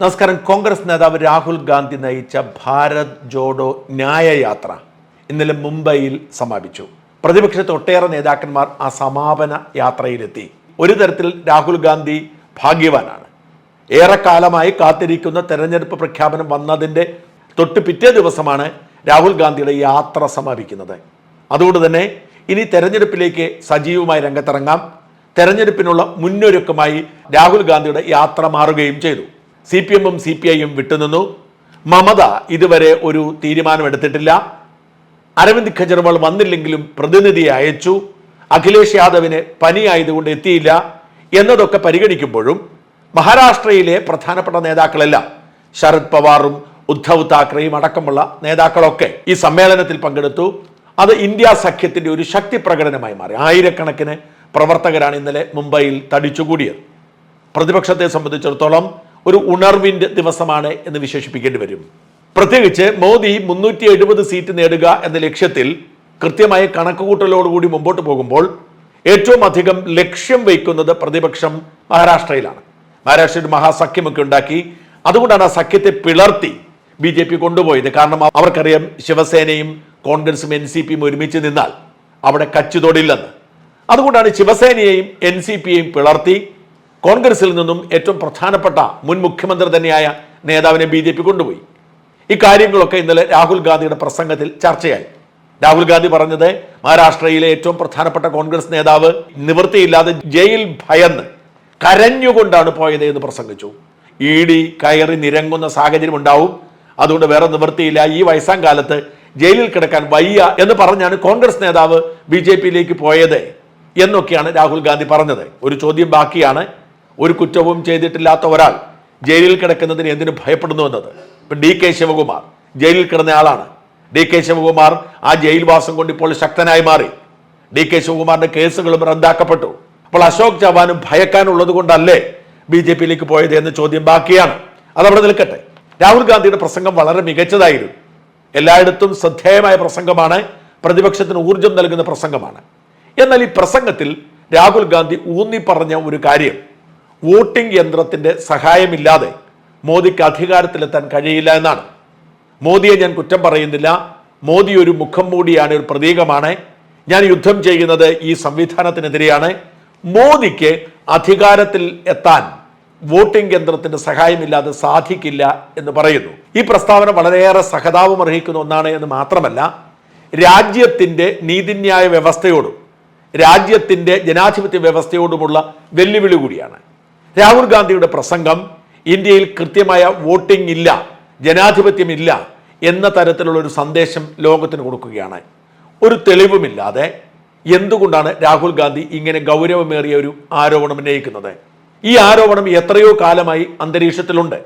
നമസ്കാരം. കോൺഗ്രസ് നേതാവ് രാഹുൽ ഗാന്ധി നയിച്ച ഭാരത് ജോഡോ ന്യായയാത്ര ഇന്നലെ മുംബൈയിൽ സമാപിച്ചു. പ്രതിപക്ഷത്തെ ഒട്ടേറെ നേതാക്കന്മാർ ആ സമാപന യാത്രയിലെത്തി. ഒരു തരത്തിൽ രാഹുൽ ഗാന്ധി ഭാഗ്യവാനാണ്. ഏറെക്കാലമായി കാത്തിരിക്കുന്ന തെരഞ്ഞെടുപ്പ് പ്രഖ്യാപനം വന്നതിന്റെ തൊട്ട് പിറ്റേ ദിവസമാണ് രാഹുൽ ഗാന്ധിയുടെ യാത്ര സമാപിക്കുന്നത്. അതുകൊണ്ട് തന്നെ ഇനി തെരഞ്ഞെടുപ്പിലേക്ക് സജീവമായി രംഗത്തിറങ്ങാം. തെരഞ്ഞെടുപ്പിനുള്ള മുന്നൊരുക്കമായി രാഹുൽ ഗാന്ധിയുടെ യാത്ര മാറുകയും ചെയ്തു. സി പി എമ്മും സി പി ഐയും വിട്ടുനിന്നു. മമത ഇതുവരെ ഒരു തീരുമാനമെടുത്തിട്ടില്ല. അരവിന്ദ് കെജ്രിവാൾ വന്നില്ലെങ്കിലും പ്രതിനിധിയെ അയച്ചു. അഖിലേഷ് യാദവിന് പനിയായതുകൊണ്ട് എത്തിയില്ല എന്നതൊക്കെ പരിഗണിക്കുമ്പോഴും മഹാരാഷ്ട്രയിലെ പ്രധാനപ്പെട്ട നേതാക്കളല്ല ശരത് പവാറും ഉദ്ധവ് താക്കറെയും അടക്കമുള്ള നേതാക്കളൊക്കെ ഈ സമ്മേളനത്തിൽ പങ്കെടുത്തു. അത് ഇന്ത്യ സഖ്യത്തിന്റെ ഒരു ശക്തി പ്രകടനമായി മാറി. ആയിരക്കണക്കിന് പ്രവർത്തകരാണ് ഇന്നലെ മുംബൈയിൽ തടിച്ചുകൂടിയത്. പ്രതിപക്ഷത്തെ സംബന്ധിച്ചിടത്തോളം ഒരു ഉണർവിന്റെ ദിവസമാണ് എന്ന് വിശേഷിപ്പിക്കേണ്ടി വരും. പ്രത്യേകിച്ച് മോദി മുന്നൂറ്റി എഴുപത് സീറ്റ് നേടുക എന്ന ലക്ഷ്യത്തിൽ കൃത്യമായ കണക്കുകൂട്ടലോടുകൂടി മുമ്പോട്ട് പോകുമ്പോൾ ഏറ്റവും അധികം ലക്ഷ്യം വയ്ക്കുന്നത് പ്രതിപക്ഷം മഹാരാഷ്ട്രയിലാണ്. മഹാരാഷ്ട്രയിൽ മഹാസഖ്യമൊക്കെ ഉണ്ടാക്കി. അതുകൊണ്ടാണ് ആ സഖ്യത്തെ പിളർത്തി ബി ജെ പി കൊണ്ടുപോയത്. കാരണം അവർക്കറിയാം ശിവസേനയും കോൺഗ്രസും എൻ സി പിയും ഒരുമിച്ച് നിന്നാൽ അവിടെ കച്ചുതൊടില്ലെന്ന് അതുകൊണ്ടാണ് ശിവസേനയെയും എൻ സി പിയെയും പിളർത്തി കോൺഗ്രസിൽ നിന്നും ഏറ്റവും പ്രധാനപ്പെട്ട മുൻ മുഖ്യമന്ത്രി തന്നെയായ നേതാവിനെ ബി ജെ പി കൊണ്ടുപോയി. ഇക്കാര്യങ്ങളൊക്കെ കാര്യങ്ങളൊക്കെ ഇന്നലെ രാഹുൽ ഗാന്ധിയുടെ പ്രസംഗത്തിൽ ചർച്ചയായി. രാഹുൽ ഗാന്ധി പറഞ്ഞത് മഹാരാഷ്ട്രയിലെ ഏറ്റവും പ്രധാനപ്പെട്ട കോൺഗ്രസ് നേതാവ് നിവൃത്തിയില്ലാതെ ജയിൽ ഭയന്ന് കരഞ്ഞുകൊണ്ടാണ് പോയത് എന്ന് പ്രസംഗിച്ചു. ഇ ഡി കയറി നിരങ്ങുന്ന സാഹചര്യം ഉണ്ടാവും. അതുകൊണ്ട് വേറെ നിവൃത്തിയില്ല. ഈ വയസ്സാം കാലത്ത് ജയിലിൽ കിടക്കാൻ വയ്യ എന്ന് പറഞ്ഞാണ് കോൺഗ്രസ് നേതാവ് ബി ജെ പിയിലേക്ക് പോയത് എന്നൊക്കെയാണ് രാഹുൽ ഗാന്ധി പറഞ്ഞത്. ഒരു ചോദ്യം ബാക്കിയാണ്. ഒരു കുറ്റവും ചെയ്തിട്ടില്ലാത്ത ഒരാൾ ജയിലിൽ കിടക്കുന്നതിന് എന്തിനു ഭയപ്പെടുന്നു എന്നത്? ഇപ്പൊ ഡി കെ ശിവകുമാർ ജയിലിൽ കിടന്ന ആളാണ്. ഡി കെ ശിവകുമാർ ആ ജയിൽവാസം കൊണ്ട് ഇപ്പോൾ ശക്തനായി മാറി. ഡി കെ ശിവകുമാറിന്റെ കേസുകളും റദ്ദാക്കപ്പെട്ടു. അപ്പോൾ അശോക് ചവാനും ഭയക്കാനുള്ളത് കൊണ്ടല്ലേ ബി ജെ പിയിലേക്ക് പോയത് എന്ന ചോദ്യം ബാക്കിയാണ്. അതവിടെ നിൽക്കട്ടെ. രാഹുൽ ഗാന്ധിയുടെ പ്രസംഗം വളരെ മികച്ചതായിരുന്നു. എല്ലായിടത്തും ശ്രദ്ധേയമായ പ്രസംഗമാണ്. പ്രതിപക്ഷത്തിന് ഊർജം നൽകുന്ന പ്രസംഗമാണ്. എന്നാൽ ഈ പ്രസംഗത്തിൽ രാഹുൽ ഗാന്ധി ഊന്നി പറഞ്ഞ ഒരു കാര്യം വോട്ടിംഗ് യന്ത്രത്തിന്റെ സഹായമില്ലാതെ മോദിക്ക് അധികാരത്തിലെത്താൻ കഴിയില്ല എന്നാണ്. മോദിയെ ഞാൻ കുറ്റം പറയുന്നില്ല. മോദി ഒരു മുഖം മൂടിയാണ് ഒരു പ്രതീകമാണ്. ഞാൻ യുദ്ധം ചെയ്യുന്നത് ഈ സംവിധാനത്തിനെതിരെയാണ്. മോദിക്ക് അധികാരത്തിൽ എത്താൻ വോട്ടിംഗ് യന്ത്രത്തിന്റെ സഹായമില്ലാതെ സാധിക്കില്ല എന്ന് പറയുന്നു. ഈ പ്രസ്താവന വളരെയേറെ സഹതാപം അർഹിക്കുന്ന ഒന്നാണ് എന്ന് മാത്രമല്ല രാജ്യത്തിന്റെ നീതിന്യായ വ്യവസ്ഥയോടും രാജ്യത്തിന്റെ ജനാധിപത്യ വ്യവസ്ഥയോടുമുള്ള വെല്ലുവിളി കൂടിയാണ്. രാഹുൽ ഗാന്ധിയുടെ പ്രസംഗം ഇന്ത്യയിൽ കൃത്യമായ വോട്ടിംഗ് ഇല്ല ജനാധിപത്യമില്ല എന്ന തരത്തിലുള്ള ഒരു സന്ദേശം ലോകത്തിന് കൊടുക്കുകയാണ്. ഒരു തെളിവുമില്ലാതെ എന്തുകൊണ്ടാണ് രാഹുൽ ഗാന്ധി ഇങ്ങനെ ഗൗരവമേറിയ ഒരു ആരോപണം ഉന്നയിക്കുന്നത്? ഈ ആരോപണം എത്രയോ കാലമായി അന്തരീക്ഷത്തിലുണ്ട്.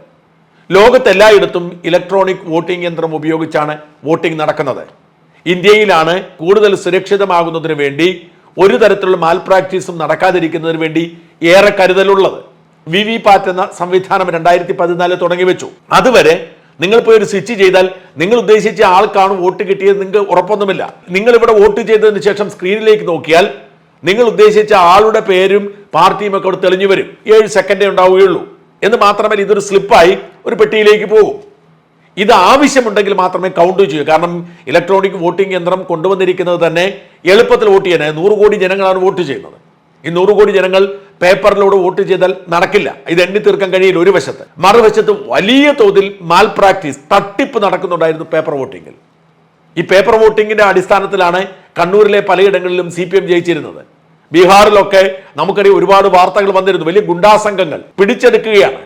ലോകത്തെല്ലായിടത്തും ഇലക്ട്രോണിക് വോട്ടിംഗ് യന്ത്രം ഉപയോഗിച്ചാണ് വോട്ടിംഗ് നടക്കുന്നത്. ഇന്ത്യയിലാണ് കൂടുതൽ സുരക്ഷിതമാകുന്നതിന് വേണ്ടി ഒരു തരത്തിലുള്ള മാൽ പ്രാക്ടീസും നടക്കാതിരിക്കുന്നതിന് വേണ്ടി ഏറെ കരുതലുള്ളത്. വി വി പാറ്റ് എന്ന സംവിധാനം രണ്ടായിരത്തി പതിനാലിൽ തുടങ്ങി വെച്ചു. അതുവരെ നിങ്ങൾ പോയി ഒരു സ്വിച്ച് ചെയ്താൽ നിങ്ങൾ ഉദ്ദേശിച്ച ആൾക്കാണ് വോട്ട് കിട്ടിയത് നിങ്ങൾക്ക് ഉറപ്പൊന്നുമില്ല. നിങ്ങൾ ഇവിടെ വോട്ട് ചെയ്തതിന് ശേഷം സ്ക്രീനിലേക്ക് നോക്കിയാൽ നിങ്ങൾ ഉദ്ദേശിച്ച ആളുടെ പേരും പാർട്ടിയും ഒക്കെ അവിടെ തെളിഞ്ഞു വരും. ഏഴ് സെക്കൻഡേ ഉണ്ടാവുകയുള്ളൂ. എന്ന് മാത്രമല്ല ഇതൊരു സ്ലിപ്പായി ഒരു പെട്ടിയിലേക്ക് പോകും. ഇത് ആവശ്യമുണ്ടെങ്കിൽ മാത്രമേ കൗണ്ട് ചെയ്യൂ കാരണം ഇലക്ട്രോണിക് വോട്ടിംഗ് യന്ത്രം കൊണ്ടുവന്നിരിക്കുന്നത് തന്നെ എളുപ്പത്തിൽ വോട്ട് ചെയ്യാനായി നൂറ് കോടി ജനങ്ങളാണ് വോട്ട് ചെയ്യുന്നത്. ഈ നൂറ് കോടി ജനങ്ങൾ പേപ്പറിലൂടെ വോട്ട് ചെയ്താൽ നടക്കില്ല. ഇത് എണ്ണി തീർക്കാൻ കഴിയില്ല ഒരു വശത്ത്. മറുവശത്ത് വലിയ തോതിൽ മാൽ പ്രാക്ടീസ് തട്ടിപ്പ് നടക്കുന്നുണ്ടായിരുന്നു പേപ്പർ വോട്ടിങ്ങിൽ ഈ പേപ്പർ വോട്ടിങ്ങിന്റെ അടിസ്ഥാനത്തിലാണ് കണ്ണൂരിലെ പലയിടങ്ങളിലും സി പി എം ജയിച്ചിരുന്നത്. ബീഹാറിലൊക്കെ നമുക്കറിയാം ഒരുപാട് വാർത്തകൾ വന്നിരുന്നു. വലിയ ഗുണ്ടാസംഘങ്ങൾ പിടിച്ചെടുക്കുകയാണ്.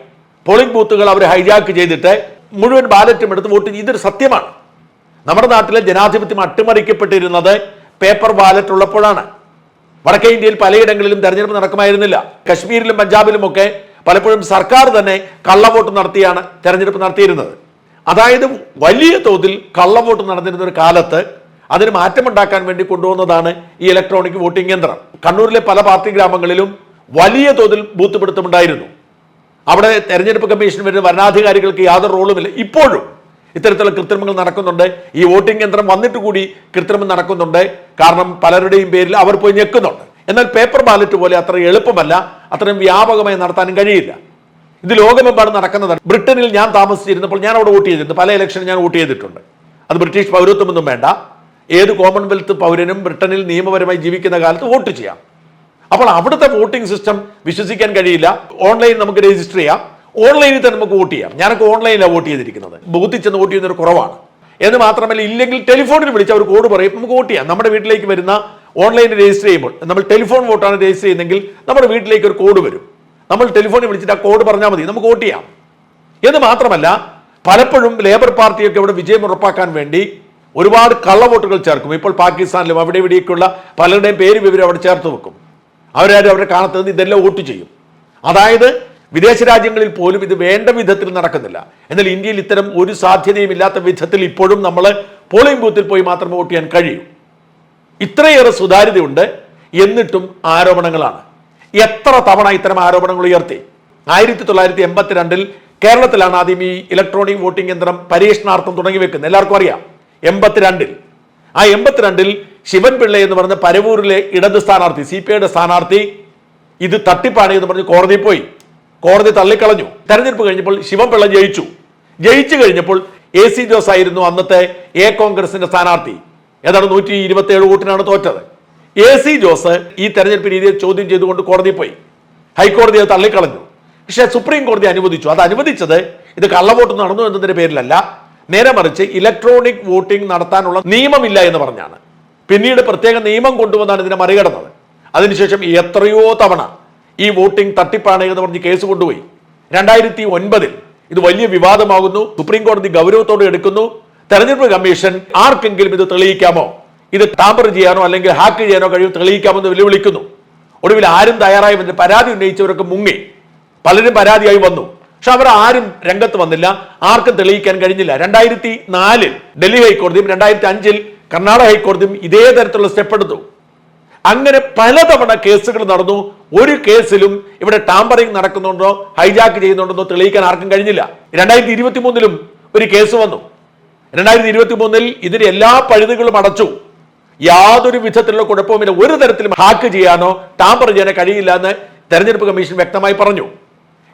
പോളിംഗ് ബൂത്തുകൾ അവർ ഹൈജാക്ക് ചെയ്തിട്ട് മുഴുവൻ ബാലറ്റും എടുത്ത് വോട്ട്. ഇതൊരു സത്യമാണ്. നമ്മുടെ നാട്ടിലെ ജനാധിപത്യം അട്ടിമറിക്കപ്പെട്ടിരുന്നത് പേപ്പർ ബാലറ്റ് ഉള്ളപ്പോഴാണ്. വടക്കേ ഇന്ത്യയിൽ പലയിടങ്ങളിലും തെരഞ്ഞെടുപ്പ് നടക്കുമായിരുന്നില്ല. കശ്മീരിലും പഞ്ചാബിലും ഒക്കെ പലപ്പോഴും സർക്കാർ തന്നെ കള്ളവോട്ട് നടത്തിയാണ് തെരഞ്ഞെടുപ്പ് നടത്തിയിരുന്നത്. അതായത് വലിയ തോതിൽ കള്ളവോട്ട് നടന്നിരുന്ന ഒരു കാലത്ത് അതിന് മാറ്റമുണ്ടാക്കാൻ വേണ്ടി കൊണ്ടുവന്നതാണ് ഈ ഇലക്ട്രോണിക് വോട്ടിംഗ് യന്ത്രം. കണ്ണൂരിലെ പല പാർട്ടി ഗ്രാമങ്ങളിലും വലിയ തോതിൽ ബൂത്ത് പിടുത്തമുണ്ടായിരുന്നു അവിടെ തെരഞ്ഞെടുപ്പ് കമ്മീഷൻ വരുന്ന വരണാധികാരികൾക്ക് യാതൊരു റോളുമില്ല. ഇപ്പോഴും ഇത്തരത്തിലുള്ള കൃത്രിമങ്ങൾ നടക്കുന്നുണ്ട്. ഈ വോട്ടിംഗ് യന്ത്രം വന്നിട്ട് കൂടി കൃത്രിമം നടക്കുന്നുണ്ട്. കാരണം പലരുടെയും പേരിൽ അവർ പോയി ഞെക്കുന്നുണ്ട്. എന്നാൽ പേപ്പർ ബാലറ്റ് പോലെ അത്ര എളുപ്പമല്ല അത്രയും വ്യാപകമായി നടത്താനും കഴിയില്ല. ഇത് ലോകമെമ്പാടും നടക്കുന്നതാണ്. ബ്രിട്ടനിൽ ഞാൻ താമസിച്ചിരുന്നപ്പോൾ ഞാൻ അവിടെ വോട്ട് ചെയ്തിട്ടുണ്ട് പല ഇലക്ഷനും ഞാൻ വോട്ട് ചെയ്തിട്ടുണ്ട്. അത് ബ്രിട്ടീഷ് പൗരത്വമൊന്നും വേണ്ട. ഏത് കോമൺവെൽത്ത് പൗരനും ബ്രിട്ടനിൽ നിയമപരമായി ജീവിക്കുന്ന കാലത്ത് വോട്ട് ചെയ്യാം. അപ്പോൾ അവിടുത്തെ വോട്ടിംഗ് സിസ്റ്റം വിശ്വസിക്കാൻ കഴിയില്ല. ഓൺലൈൻ നമുക്ക് രജിസ്റ്റർ ചെയ്യാം. ഓൺലൈനിൽ തന്നെ നമുക്ക് വോട്ട് ചെയ്യാം. ഞാനൊക്കെ ഓൺലൈനിലാണ് വോട്ട് ചെയ്തിരിക്കുന്നത്. ബൂത്തിൽ ചെന്ന് വോട്ട് ചെയ്യുന്നൊരു കുറവാണ്. എന്ന് മാത്രമല്ല ഇല്ലെങ്കിൽ ടെലിഫോണിൽ വിളിച്ച് അവർ കോഡ് പറയും നമുക്ക് വോട്ട് ചെയ്യാം. നമ്മുടെ വീട്ടിലേക്ക് വരുന്ന ഓൺലൈൻ രജിസ്റ്റർ ചെയ്യുമ്പോൾ നമ്മൾ ടെലിഫോൺ വോട്ടാണ് രജിസ്റ്റർ ചെയ്യുന്നതെങ്കിൽ നമ്മുടെ വീട്ടിലേക്ക് ഒരു കോഡ് വരും. നമ്മൾ ടെലിഫോണിൽ വിളിച്ചിട്ട് ആ കോഡ് പറഞ്ഞാൽ മതി നമുക്ക് വോട്ട് ചെയ്യാം. എന്ന് മാത്രമല്ല പലപ്പോഴും ലേബർ പാർട്ടിയൊക്കെ ഇവിടെ വിജയം ഉറപ്പാക്കാൻ വേണ്ടി ഒരുപാട് കള്ളവോട്ടുകൾ ചേർക്കും. ഇപ്പോൾ പാകിസ്ഥാനിലും അവിടെ ഇവിടെയൊക്കെയുള്ള പലരുടെയും പേര് വിവരം അവിടെ ചേർത്ത് വെക്കും. അവരാരും അവരെ കാണത്തുനിന്ന് ഇതെല്ലാം വോട്ട് ചെയ്യും. അതായത് വിദേശ രാജ്യങ്ങളിൽ പോലും ഇത് വേണ്ട വിധത്തിൽ നടക്കുന്നില്ല. എന്നാൽ ഇന്ത്യയിൽ ഇത്തരം ഒരു സാധ്യതയും ഇല്ലാത്ത വിധത്തിൽ ഇപ്പോഴും നമ്മൾ പോളിംഗ് ബൂത്തിൽ പോയി മാത്രം വോട്ട് ചെയ്യാൻ കഴിയൂ. ഇത്രയേറെ സുതാര്യതയുണ്ട്. എന്നിട്ടും ആരോപണങ്ങളാണ്. എത്ര തവണ ഇത്തരം ആരോപണങ്ങൾ ഉയർത്തി? ആയിരത്തി തൊള്ളായിരത്തി എൺപത്തിരണ്ടിൽ കേരളത്തിലാണ് ആദ്യം ഈ ഇലക്ട്രോണിക് വോട്ടിംഗ് യന്ത്രം പരീക്ഷണാർത്ഥം തുടങ്ങി വെക്കുന്നത്. എല്ലാവർക്കും അറിയാം. എൺപത്തിരണ്ടിൽ ആ എൺപത്തിരണ്ടിൽ ശിവൻപിള്ള എന്ന് പറഞ്ഞ പരവൂരിലെ ഇടത് സ്ഥാനാർത്ഥി സി പി ഐയുടെ സ്ഥാനാർത്ഥി ഇത് തട്ടിപ്പാണ് എന്ന് പറഞ്ഞ് കോടതിയിൽ പോയി. കോടതി തള്ളിക്കളഞ്ഞു. തെരഞ്ഞെടുപ്പ് കഴിഞ്ഞപ്പോൾ ശിവൻപിള്ള ജയിച്ചു. ജയിച്ചു കഴിഞ്ഞപ്പോൾ എ സി ജോസ് ആയിരുന്നു അന്നത്തെ എ കോൺഗ്രസിന്റെ സ്ഥാനാർത്ഥി. ഏതാണ് നൂറ്റി ഇരുപത്തി ഏഴ് വോട്ടിനാണ് തോറ്റത്. എ സി ജോസ് ഈ തെരഞ്ഞെടുപ്പ് രീതിയെ ചോദ്യം ചെയ്തുകൊണ്ട് കോടതി പോയി. ഹൈക്കോടതി അത് തള്ളിക്കളഞ്ഞു. പക്ഷേ സുപ്രീം കോടതി അനുവദിച്ചു. അത് അനുവദിച്ചത് ഇത് കള്ളവോട്ട് നടന്നു എന്നതിന്റെ പേരിലല്ല. നേരെ മറിച്ച് ഇലക്ട്രോണിക് വോട്ടിംഗ് നടത്താനുള്ള നിയമമില്ല എന്ന് പറഞ്ഞാണ്. പിന്നീട് പ്രത്യേക നിയമം കൊണ്ടുവന്നാണ് ഇതിനെ മറികടന്നത്. അതിനുശേഷം എത്രയോ തവണ ഈ വോട്ടിംഗ് തട്ടിപ്പാണ് എന്ന് പറഞ്ഞ് കേസ് കൊണ്ടുപോയി. രണ്ടായിരത്തി ഒൻപതിൽ ഇത് വലിയ വിവാദമാകുന്നു. സുപ്രീം കോടതി ഗൗരവത്തോടെ എടുക്കുന്നു. തെരഞ്ഞെടുപ്പ് കമ്മീഷൻ ആർക്കെങ്കിലും ഇത് തെളിയിക്കാമോ? ഇത് ടാമ്പർ ചെയ്യാനോ അല്ലെങ്കിൽ ഹാക്ക് ചെയ്യാനോ കഴിയും തെളിയിക്കാമോ എന്ന് വെല്ലുവിളിക്കുന്നു. ഒടുവിൽ ആരും തയ്യാറായി വന്നിട്ട് പരാതി ഉന്നയിച്ചവരൊക്കെ മുങ്ങി. പലരും പരാതിയായി വന്നു. പക്ഷെ അവർ ആരും രംഗത്ത് വന്നില്ല. ആർക്കും തെളിയിക്കാൻ കഴിഞ്ഞില്ല. രണ്ടായിരത്തി നാലിൽ ഡൽഹി ഹൈക്കോടതിയും രണ്ടായിരത്തി അഞ്ചിൽ കർണാടക ഹൈക്കോടതിയും ഇതേ തരത്തിലുള്ള സ്റ്റെപ്പ് എടുത്തു. അങ്ങനെ പലതവണ കേസുകൾ നടന്നു. ഒരു കേസിലും ഇവിടെ ടാമ്പറിംഗ് നടക്കുന്നുണ്ടോ ഹൈജാക്ക് ചെയ്യുന്നുണ്ടോ തെളിയിക്കാൻ ആർക്കും കഴിഞ്ഞില്ല. രണ്ടായിരത്തി ഇരുപത്തി മൂന്നിലും ഒരു കേസ് വന്നു. രണ്ടായിരത്തി ഇരുപത്തി മൂന്നിൽ ഇതിന് എല്ലാ പഴുതുകളും അടച്ചു. യാതൊരു വിധത്തിലുള്ള കുഴപ്പവുമില്ല ഒരു തരത്തിലും ഹാക്ക് ചെയ്യാനോ ടാമ്പർ ചെയ്യാനോ കഴിയില്ല എന്ന് തെരഞ്ഞെടുപ്പ് കമ്മീഷൻ വ്യക്തമായി പറഞ്ഞു.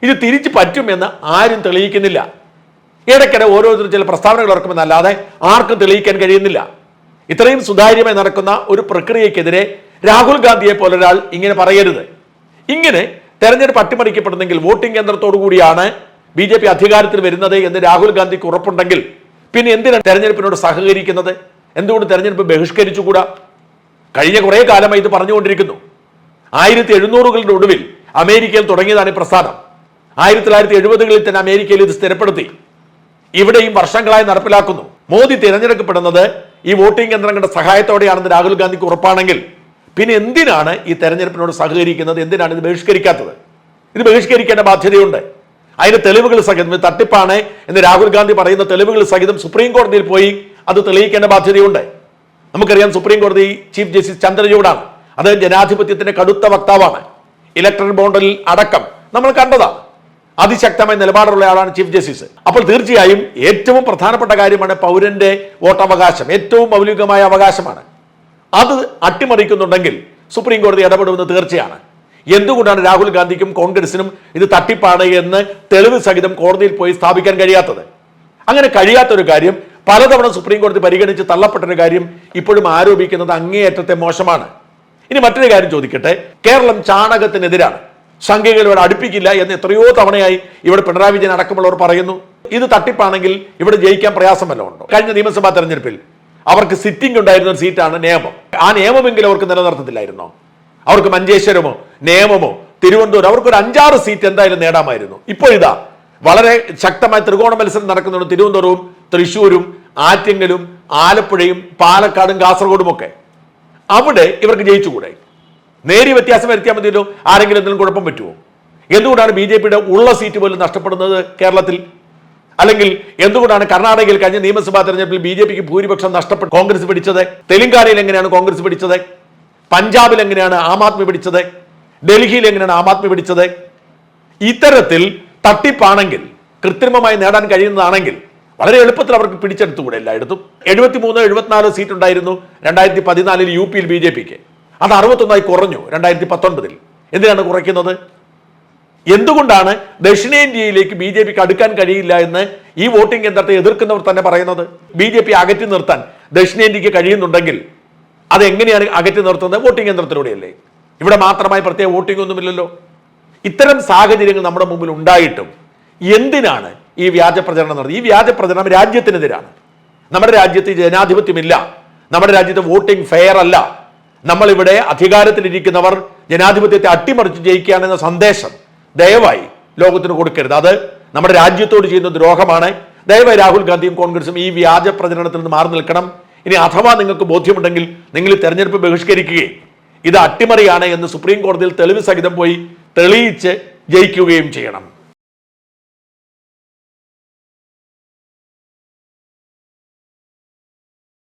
ഇത് തിരിച്ചു പറ്റുമെന്ന് ആരും തെളിയിക്കുന്നില്ല. ഇടയ്ക്കിടെ ഓരോരുത്തരും ചില പ്രസ്താവനകൾ ഇറക്കുമെന്നല്ലാതെ ആർക്കും തെളിയിക്കാൻ കഴിയുന്നില്ല. ഇത്രയും സുതാര്യമായി നടക്കുന്ന ഒരു പ്രക്രിയക്കെതിരെ രാഹുൽ ഗാന്ധിയെ പോലെ ഒരാൾ ഇങ്ങനെ പറയരുത്. ഇങ്ങനെ തെരഞ്ഞെടുപ്പ് അട്ടിമറിക്കപ്പെടുന്നെങ്കിൽ വോട്ടിംഗ് യന്ത്രത്തോടു കൂടിയാണ് ബി ജെ പി അധികാരത്തിൽ വരുന്നത് എന്ന് രാഹുൽ ഗാന്ധിക്ക് ഉറപ്പുണ്ടെങ്കിൽ പിന്നെ എന്തിനാണ് തെരഞ്ഞെടുപ്പിനോട് സഹകരിക്കുന്നത്? എന്തുകൊണ്ട് തെരഞ്ഞെടുപ്പ് ബഹിഷ്കരിച്ചുകൂടാ? കഴിഞ്ഞ കുറേ കാലമായി ഇത് പറഞ്ഞുകൊണ്ടിരിക്കുന്നു. ആയിരത്തി എഴുന്നൂറുകളുടെ ഒടുവിൽ അമേരിക്കയിൽ തുടങ്ങിയതാണ് ഈ പ്രസ്ഥാനം ആയിരത്തി തൊള്ളായിരത്തി എഴുപതുകളിൽ തന്നെ അമേരിക്കയിൽ ഇത് സ്ഥിരപ്പെടുത്തി. ഇവിടെയും വർഷങ്ങളായി നടപ്പിലാക്കുന്നു. മോദി തിരഞ്ഞെടുക്കപ്പെടുന്നത് ഈ വോട്ടിംഗ് യന്ത്രങ്ങളുടെ സഹായത്തോടെയാണെന്ന് രാഹുൽ ഗാന്ധിക്ക് ഉറപ്പാണെങ്കിൽ പിന്നെ എന്തിനാണ് ഈ തെരഞ്ഞെടുപ്പിനോട് സഹകരിക്കുന്നത്? എന്തിനാണ് ഇത് ബഹിഷ്കരിക്കാത്തത്? ഇത് ബഹിഷ്കരിക്കേണ്ട ബാധ്യതയുണ്ട്. അതിന് തെളിവുകൾ സഹിതം തട്ടിപ്പാണ് എന്ന് രാഹുൽ ഗാന്ധി പറയുന്ന തെളിവുകൾ സഹിതം സുപ്രീം കോടതിയിൽ പോയി അത് തെളിയിക്കേണ്ട ബാധ്യതയുണ്ട്. നമുക്കറിയാം സുപ്രീം കോടതി ചീഫ് ജസ്റ്റിസ് ചന്ദ്രചൂഡാണ്. അദ്ദേഹം ജനാധിപത്യത്തിന്റെ കടുത്ത വക്താവാണ്. ഇലക്ട്രൽ ബോണ്ടിൽ അടക്കം നമ്മൾ കണ്ടതാണ്. അതിശക്തമായ നിലപാടുള്ള ആളാണ് ചീഫ് ജസ്റ്റിസ്. അപ്പോൾ തീർച്ചയായും ഏറ്റവും പ്രധാനപ്പെട്ട കാര്യമാണ് പൗരന്റെ വോട്ടവകാശം. ഏറ്റവും മൗലികമായ അവകാശമാണ്. അത് അട്ടിമറിക്കുന്നുണ്ടെങ്കിൽ സുപ്രീം കോടതി ഇടപെടുമെന്ന് തീർച്ചയാണ്. എന്തുകൊണ്ടാണ് രാഹുൽ ഗാന്ധിക്കും കോൺഗ്രസിനും ഇത് തട്ടിപ്പാണ് എന്ന് തെളിവ് സഹിതം കോടതിയിൽ പോയി സ്ഥാപിക്കാൻ കഴിയാത്തത്? അങ്ങനെ കഴിയാത്തൊരു കാര്യം പലതവണ സുപ്രീം കോടതി പരിഗണിച്ച് തള്ളപ്പെട്ടൊരു കാര്യം ഇപ്പോഴും ആരോപിക്കുന്നത് അങ്ങേയറ്റത്തെ മോശമാണ്. ഇനി മറ്റൊരു കാര്യം ചോദിക്കട്ടെ. കേരളം ചാണകത്തിനെതിരാണ്. സംഖ്യകളോട് അടുപ്പിക്കില്ല എന്ന് എത്രയോ തവണയായി ഇവിടെ പിണറായി വിജയൻ അടക്കമുള്ളവർ പറയുന്നു. ഇത് തട്ടിപ്പാണെങ്കിൽ ഇവിടെ ജയിക്കാൻ പ്രയാസമല്ല ഉണ്ടോ? കഴിഞ്ഞ നിയമസഭാ തെരഞ്ഞെടുപ്പിൽ അവർക്ക് സിറ്റിംഗ് ഉണ്ടായിരുന്ന ഒരു സീറ്റാണ് നിയമം. ആ നിയമമെങ്കിലും അവർക്ക് നിലനിർത്തത്തില്ലായിരുന്നോ? അവർക്ക് മഞ്ചേശ്വരമോ നിയമമോ തിരുവനന്തപുരം അവർക്ക് ഒരു അഞ്ചാറ് സീറ്റ് എന്തായാലും നേടാമായിരുന്നു. ഇപ്പോൾ ഇതാ വളരെ ശക്തമായ ത്രികോണ മത്സരം നടക്കുന്നുണ്ട് തിരുവനന്തപുരവും തൃശ്ശൂരും ആറ്റിങ്ങലും ആലപ്പുഴയും പാലക്കാടും കാസർഗോഡും ഒക്കെ. അവിടെ ഇവർക്ക് ജയിച്ചുകൂടെ? നേരിയ വ്യത്യാസം വരുത്തിയാൽ മതിയല്ലോ. ആരെങ്കിലും എന്തെങ്കിലും കുഴപ്പം പറ്റുമോ? എന്തുകൊണ്ടാണ് ബി ജെ പിയുടെ ഉള്ള സീറ്റ് പോലും നഷ്ടപ്പെടുന്നത് കേരളത്തിൽ? അല്ലെങ്കിൽ എന്തുകൊണ്ടാണ് കർണാടകയിൽ കഴിഞ്ഞ നിയമസഭാ തെരഞ്ഞെടുപ്പിൽ ബി ജെ പിക്ക് ഭൂരിപക്ഷം നഷ്ടപ്പെട്ട് കോൺഗ്രസ് പിടിച്ചത്? തെലങ്കാനയിൽ എങ്ങനെയാണ് കോൺഗ്രസ് പിടിച്ചത്? പഞ്ചാബിൽ എങ്ങനെയാണ് ആം ആദ്മി പിടിച്ചത്? ഡൽഹിയിൽ എങ്ങനെയാണ് ആം ആദ്മി പിടിച്ചത്? ഇത്തരത്തിൽ തട്ടിപ്പാണെങ്കിൽ കൃത്രിമമായി നേടാൻ കഴിയുന്നതാണെങ്കിൽ വളരെ എളുപ്പത്തിൽ അവർക്ക് പിടിച്ചെടുത്തുകൂടെ എല്ലായിടത്തും. എഴുപത്തി മൂന്ന് എഴുപത്തിനാല് സീറ്റ് ഉണ്ടായിരുന്നു രണ്ടായിരത്തി പതിനാലിൽ യു പിയിൽ ബി ജെ പിക്ക്. അത് അറുപത്തൊന്നായി കുറഞ്ഞു രണ്ടായിരത്തി പത്തൊൻപതിൽ. എന്തിനാണ് കുറയ്ക്കുന്നത്? എന്തുകൊണ്ടാണ് ദക്ഷിണേന്ത്യയിലേക്ക് ബി ജെ പിക്ക് അടുക്കാൻ കഴിയില്ല എന്ന് ഈ വോട്ടിംഗ് യന്ത്രത്തെ എതിർക്കുന്നവർ തന്നെ പറയുന്നത്? ബി ജെ പി അകറ്റി നിർത്താൻ ദക്ഷിണേന്ത്യക്ക് കഴിയുന്നുണ്ടെങ്കിൽ അതെങ്ങനെയാണ് അകറ്റി നിർത്തുന്നത്? വോട്ടിംഗ് യന്ത്രത്തിലൂടെയല്ലേ? ഇവിടെ മാത്രമായി പ്രത്യേക വോട്ടിംഗ് ഒന്നുമില്ലല്ലോ. ഇത്തരം സാഹചര്യങ്ങൾ നമ്മുടെ മുമ്പിൽ ഉണ്ടായിട്ടും എന്തിനാണ് ഈ വ്യാജ പ്രചരണം നടത്തുന്നത് ഈ വ്യാജ പ്രചരണം രാജ്യത്തിനെതിരാണ്. നമ്മുടെ രാജ്യത്ത് ജനാധിപത്യമില്ല. നമ്മുടെ രാജ്യത്ത് വോട്ടിംഗ് ഫെയർ അല്ല. നമ്മളിവിടെ അധികാരത്തിലിരിക്കുന്നവർ ജനാധിപത്യത്തെ അട്ടിമറിച്ച് ജയിക്കുകയാണെന്ന സന്ദേശം ദയവായി ലോകത്തിന് കൊടുക്കരുത്. അത് നമ്മുടെ രാജ്യത്തോട് ചെയ്യുന്ന ദ്രോഹമാണ്. ദയവായി രാഹുൽ ഗാന്ധിയും കോൺഗ്രസും ഈ വ്യാജ പ്രചരണത്തിൽ നിന്ന് മാറി നിൽക്കണം. ഇനി അഥവാ നിങ്ങൾക്ക് ബോധ്യമുണ്ടെങ്കിൽ നിങ്ങൾ തെരഞ്ഞെടുപ്പ് ബഹിഷ്കരിക്കുകയും ഇത് അട്ടിമറിയാണ് എന്ന് സുപ്രീം കോടതിയിൽ തെളിവ് സഹിതം പോയി തെളിയിച്ച് ജയിക്കുകയും ചെയ്യണം.